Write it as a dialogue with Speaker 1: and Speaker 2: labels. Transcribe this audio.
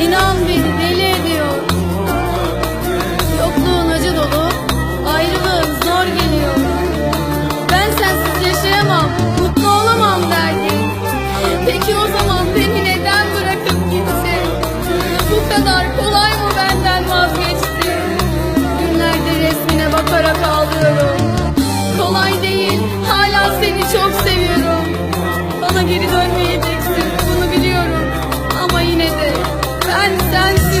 Speaker 1: İnan beni deli ediyor. Yokluğun acı dolu Ayrılığın zor geliyor. Ben sensiz yaşayamam Mutlu olamam derdi. Peki o zaman beni neden bırakıp gitti? Bu kadar kolay mı benden vazgeçti? Günlerde resmine bakarak ağlıyorum. dance, dance.